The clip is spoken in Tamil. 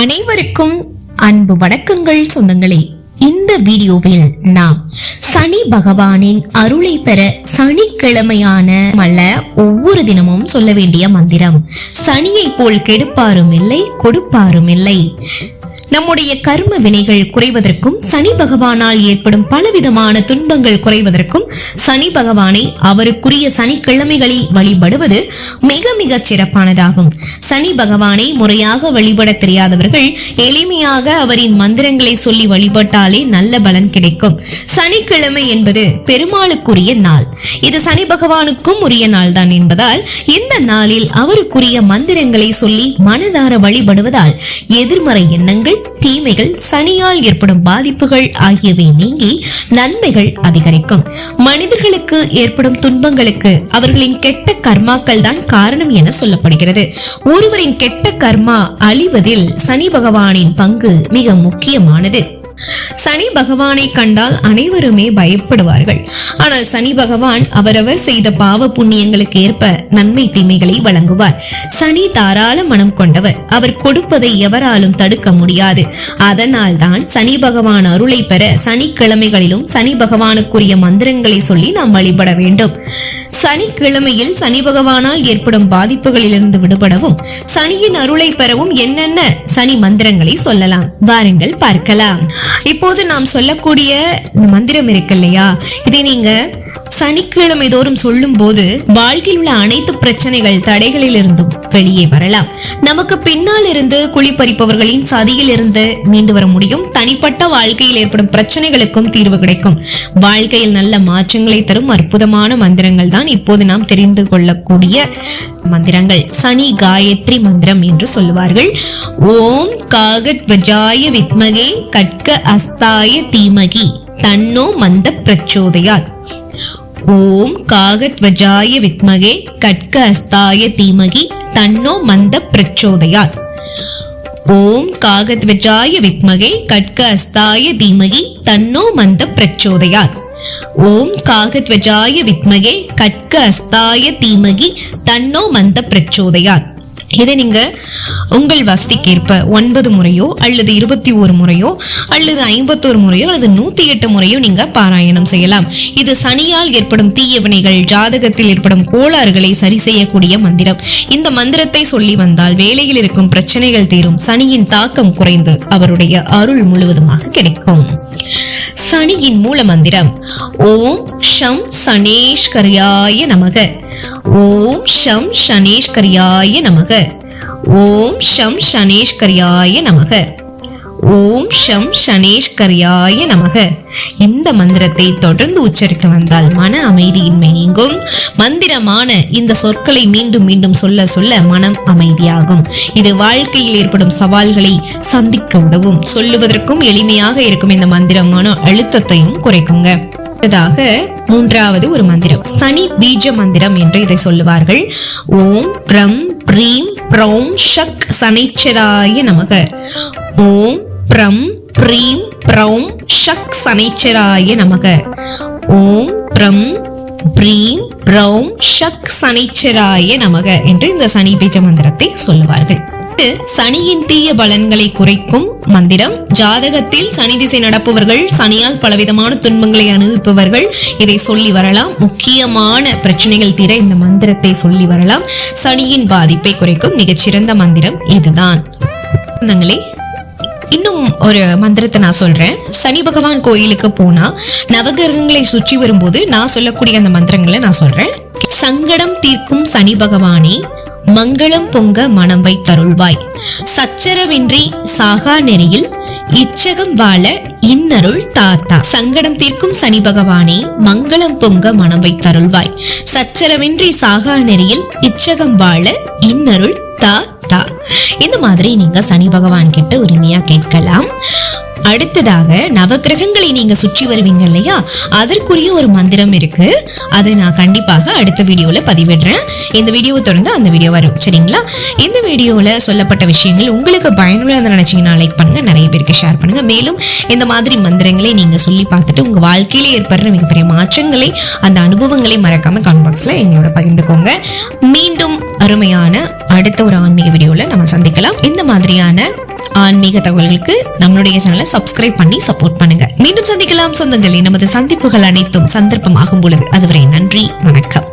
அனைவருக்கும் அன்பு வணக்கங்கள் சொந்தங்களே. இந்த வீடியோவில் நாம் சனி பகவானின் அருளை பெற சனிக்கிழமையான அல்ல ஒவ்வொரு தினமும் சொல்ல வேண்டிய மந்திரம். சனியை போல் கெடுப்பாரும் இல்லை கொடுப்பாரும் இல்லை. நம்முடைய கர்ம வினைகள் குறைவதற்கும் சனி பகவானால் ஏற்படும் பலவிதமான துன்பங்கள் குறைவதற்கும் சனி பகவானை அவருக்குரிய சனிக்கிழமைகளில் வழிபடுவது மிக மிக சிறப்பானதாகும். சனி பகவானை முறையாக வழிபட தெரியாதவர்கள் எளிமையாக அவரின் மந்திரங்களை சொல்லி வழிபட்டாலே நல்ல பலன் கிடைக்கும். சனிக்கிழமை என்பது பெருமாளுக்குரிய நாள். இது சனி பகவானுக்கும் உரிய நாள் தான் என்பதால் இந்த நாளில் அவருக்குரிய மந்திரங்களை சொல்லி மனதார வழிபடுவதால் எதிர்மறை எண்ணங்கள் தீமைகள் சனியால் ஏற்படும் பாதிப்புகள் ஆகியவை நீங்கி நன்மைகள் அதிகரிக்கும். மனிதர்களுக்கு ஏற்படும் துன்பங்களுக்கு அவர்களின் கெட்ட கர்மாக்கள் தான் காரணம் என சொல்லப்படுகிறது. ஒருவரின் கெட்ட கர்மா அழிவதில் சனி பகவானின் பங்கு மிக முக்கியமானது. சனி பகவானை கண்டால் அனைவருமே பயப்படுவார்கள். ஆனால் சனி பகவான் அவரவர் செய்த பாவ புண்ணியங்களுக்கு ஏற்ப நன்மை தீமைகளை வழங்குவார். சனி தாராள மனம் கொண்டவர். அவர் கொடுப்பதை எவராலும் தடுக்க முடியாது. அதனால் தான் சனி பகவான் அருளை பெற சனிக்கிழமைகளிலும் சனி பகவானுக்குரிய மந்திரங்களை சொல்லி நாம் வழிபட வேண்டும். சனிக்கிழமையில் சனி பகவானால் ஏற்படும் பாதிப்புகளிலிருந்து விடுபடவும் சனியின் அருளை பெறவும் என்னென்ன சனி மந்திரங்களை சொல்லலாம்? வாருங்கள் பார்க்கலாம். இப்போது நாம் சொல்லக்கூடிய மந்திரம் இருக்கு இல்லையா? இதை நீங்க சனிக்கிழமை தோறும் சொல்லும் போது வாழ்க்கையில் உள்ள அனைத்து பிரச்சனைகள் தடைகளில் இருந்தும் வெளியே வரலாம். நமக்கு பின்னால் இருந்து குளிப்பறிப்பவர்களின் சதியில் இருந்து மீண்டு வர முடியும். தனிப்பட்ட வாழ்க்கையில் ஏற்படும் பிரச்சனைகளுக்கும் தீர்வு கிடைக்கும். வாழ்க்கையில் நல்ல மாற்றங்களை தரும் அற்புதமான மந்திரங்கள் தான் இப்போது நாம் தெரிந்து கொள்ளக்கூடிய மந்திரங்கள். சனி காயத்ரி மந்திரம் என்று சொல்லுவார்கள். ஓம் காகத் வஜாய வித்மகே கட்க அஸ்தாய தீமகி. தன்னோ மந்த பிரச்சோதயாத். ஓம் காகத்வஜாய வித்மகே கட்க அஸ்தாய தீமகி தன்னோ மந்த பிரச்சோதயாத். ஓம் காகத்வஜாய வித்மகே கட்க அஸ்தாய தீமகி தன்னோ மந்த பிரச்சோதயாத். ஓம் காகத்வஜாய வித்மகே கட்க அஸ்தாய தீமகி தன்னோ மந்த பிரச்சோதயாத். இதை நீங்க உங்கள் வசதிக்கேற்ப ஒன்பது முறையோ அல்லது இருபத்தி ஒரு முறையோ அல்லது ஐம்பத்தோரு முறையோ அல்லது நூத்தி எட்டு முறையோ நீங்க பாராயணம் செய்யலாம். இது சனியால் ஏற்படும் தீயவினைகள் ஜாதகத்தில் ஏற்படும் கோளாறுகளை சரி செய்யக்கூடிய மந்திரம். இந்த மந்திரத்தை சொல்லி வந்தால் வேலையில் இருக்கும் பிரச்சனைகள் தீரும். சனியின் தாக்கம் குறைந்து அவருடைய அருள் முழுவதுமாக கிடைக்கும். சனியின் மூல மந்திரம் ஓம் ஷம் சனேஷ்கரியாய நமக. ஓம் ஷம் சனேஷ்கரியாய நமக. ஓம் ஷம் சனேஷ்கரியாய நமக. ஓம் ஷம் சனேஷ்கரியாய நமக. இந்த மந்திரத்தை தொடர்ந்து உச்சரிக்க வந்தால் மன அமைதியின்மை நீங்கும். மந்திரமான இந்த சொற்களை மீண்டும் மீண்டும் சொல்ல சொல்ல மனம் அமைதியாகும். இது வாழ்க்கையில் ஏற்படும் சவால்களை சந்திக்க உதவும். சொல்லுவதற்கும் எளிமையாக இருக்கும் இந்த மந்திரம். மன அழுத்தத்தையும் குறைக்குங்க. அடுத்ததாக மூன்றாவது ஒரு மந்திரம். சனி பீஜ மந்திரம் என்று இதை சொல்லுவார்கள். ஓம் பிரம் பிரீம் பிரௌம் ஷக் சனைச்சராய நமக. ஓம் பிரம் பிரீம் பிரௌம் ஷக் சனைச்சராய நமக. ஓம் பிரம் பிரீம் பிரௌம் ஷக் சனைச்சராய நமக என்று இந்த சனி பீஜ மந்திரத்தை சொல்லுவார்கள். இது சனியின் தீய பலன்களை குறைக்கும் மந்திரம். ஜாதகத்தில் சனி திசை நடப்பவர்கள் சனியால் பலவிதமான துன்பங்களை அனுபவிப்பவர்கள். இதை சொல்லி வரலாம். முக்கியமான பிரச்சனைகள் தீர இந்த மந்திரத்தை சொல்லி வரலாம். சனியின் பாதிப்பை குறைக்கும் மிகச்சிறந்த மந்திரம் இதுதான். இன்னும் ஒரு மந்திரத்தை நான் சொல்றேன். சனி பகவான் கோயிலுக்கு போனா நவகிரகங்களை சுற்றி வரும்போது நான் சொல்லக்கூடிய அந்த மந்திரங்களை நான் சொல்றேன். சங்கடம் தீர்க்கும் சனி பகவானே மங்களம் பொங்க மனம் வைத்தருள்வாய் சச்சரவின்றி சாகா நெறியில் இச்சகம் வாழ இன்னருள் தாத்தா. சங்கடம் தீர்க்கும் சனி பகவானே மங்களம் பொங்க மனம் வைத்தருள்வாய் சச்சரவின்றி சாகா நெறியில் இச்சகம் வாழ இன்னருள் தாத்தா இந்த மாதிரி நீங்க சனி பகவான் கிட்ட உரிமையா கேட்கலாம். அடுத்ததாக நவகிரகங்களை நீங்க சுற்றி வருவீங்க இல்லையா? அதற்குரிய ஒரு மந்திரம் இருக்கு. அதை நான் கண்டிப்பாக அடுத்த வீடியோல பதிவிடுறேன். இந்த வீடியோவை தொடர்ந்து அந்த வீடியோ வரும். சரிங்களா? இந்த வீடியோல சொல்லப்பட்ட விஷயங்கள் உங்களுக்கு பயனுள்ளதாக நினைச்சீங்கன்னா லைக் பண்ணுங்க. நிறைய பேருக்கு ஷேர் பண்ணுங்க. மேலும் இந்த மாதிரி மந்திரங்களை நீங்க சொல்லி பார்த்துட்டு உங்க வாழ்க்கையில ஏற்படுற மிகப்பெரிய மாற்றங்களை அந்த அனுபவங்களை மறக்காம கமெண்ட் பாக்ஸ்ல எங்களோட பகிர்ந்துக்கோங்க. மீண்டும் அருமையான அடுத்த ஒரு ஆன்மீக வீடியோல நம்ம சந்திக்கலாம். இந்த மாதிரியான ஆன்மீக தகவல்களுக்கு நம்மளுடைய சேனலை சப்ஸ்கிரைப் பண்ணி சப்போர்ட் பண்ணுங்க. மீண்டும் சந்திக்கலாம் சொந்தங்களே நமது சந்திப்புகள் அனைத்தும் சந்தர்ப்பமாகும் பொழுது. அதுவரை நன்றி வணக்கம்.